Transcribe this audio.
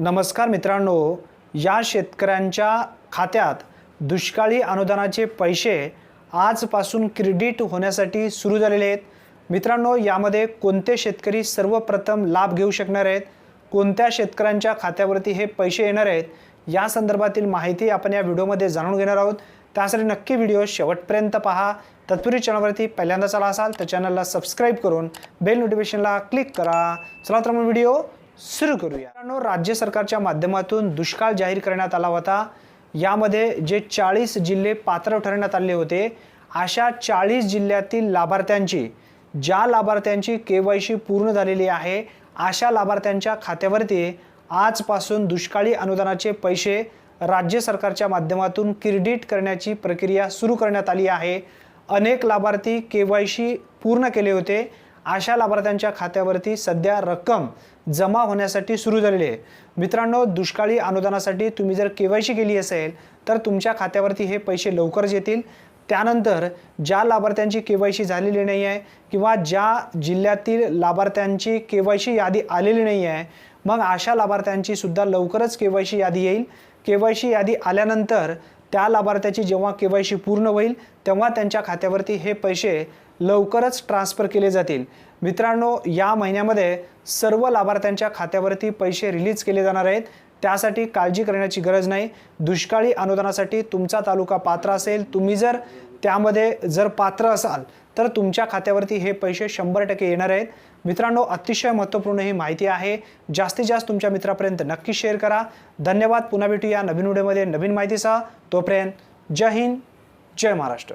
नमस्कार मित्रांनो या शेतकऱ्यांच्या खात्यात दुष्काळी अनुदानाचे पैसे आजपासून क्रेडिट होण्यासाठी सुरू झालेले आहेत. मित्रांनो यामध्ये कोणते शेतकरी सर्वप्रथम लाभ घेऊ शकणार आहेत? कोणत्या शेतकऱ्यांच्या खात्यावरती हे पैसे येणार आहेत? या संदर्भातील माहिती आपण या व्हिडिओमध्ये जाणून घेणार आहोत. त्यासाठी नक्की व्हिडिओ शेवटपर्यंत पहा. तत्पूर्वी चॅनलवरती पहिल्यांदाच आला असाल तर चॅनलला सबस्क्राईब करून बेल नोटिफिकेशनला क्लिक करा. चला तर मग व्हिडिओ सुरू करूया. मित्रांनो, राज्य सरकारच्या माध्यमातून दुष्काळ जाहीर करण्यात आला होता. यामध्ये जे चाळीस जिल्हे पात्र ठरवण्यात आले होते अशा चाळीस जिल्ह्यातील लाभार्थ्यांची ज्या लाभार्थ्यांची के वाय सी पूर्ण झालेली आहे अशा लाभार्थ्यांच्या खात्यावरती आजपासून दुष्काळी अनुदानाचे पैसे राज्य सरकारच्या माध्यमातून क्रेडिट करण्याची प्रक्रिया सुरू करण्यात आली आहे. अनेक लाभार्थी के वाय सी पूर्ण केले होते. अशा लाभार्थ्यांच्या खात्यावरती सध्या रक्कम जमा होण्यासाठी सुरू झालेली आहे. मित्रांनो दुष्काळी अनुदानासाठी तुम्ही जर के वाय सी केली असेल तर तुमच्या खात्यावरती हे पैसे लवकरच येतील. त्यानंतर ज्या लाभार्थ्यांची के वाय सी झालेली नाही आहे किंवा ज्या जिल्ह्यातील लाभार्थ्यांची के वाय सी यादी आलेली नाही आहे मग अशा लाभार्थ्यांची सुद्धा लवकरच के वाय सी यादी येईल. के वाय सी यादी आल्यानंतर त्या लाभार्थ्याची जेव्हा के वाय सी पूर्ण होईल तेव्हा त्यांच्या खात्यावरती हे पैसे लवकरच ट्रान्सफर केले जातील. मित्रांनो या महिन्यामध्ये सर्व लाभार्थ्यांच्या खात्यावरती पैसे रिलीज केले जाणार आहेत. त्यासाठी काळजी करण्याची गरज नाही. दुष्काळी अनुदानासाठी तुमचा तालुका पात्र असेल. तुम्ही जर त्यामध्ये जर पात्र असाल तर तुमच्या खात्यावरती हे पैसे शंभर टक्के येणार आहेत. मित्रांनो अतिशय महत्त्वपूर्ण ही माहिती आहे. जास्तीत जास्त तुमच्या मित्रापर्यंत नक्की शेअर करा. धन्यवाद. पुन्हा भेटूया नवीन व्हिडिओमध्ये नवीन माहितीसह. तोपर्यंत जय हिंद जय महाराष्ट्र.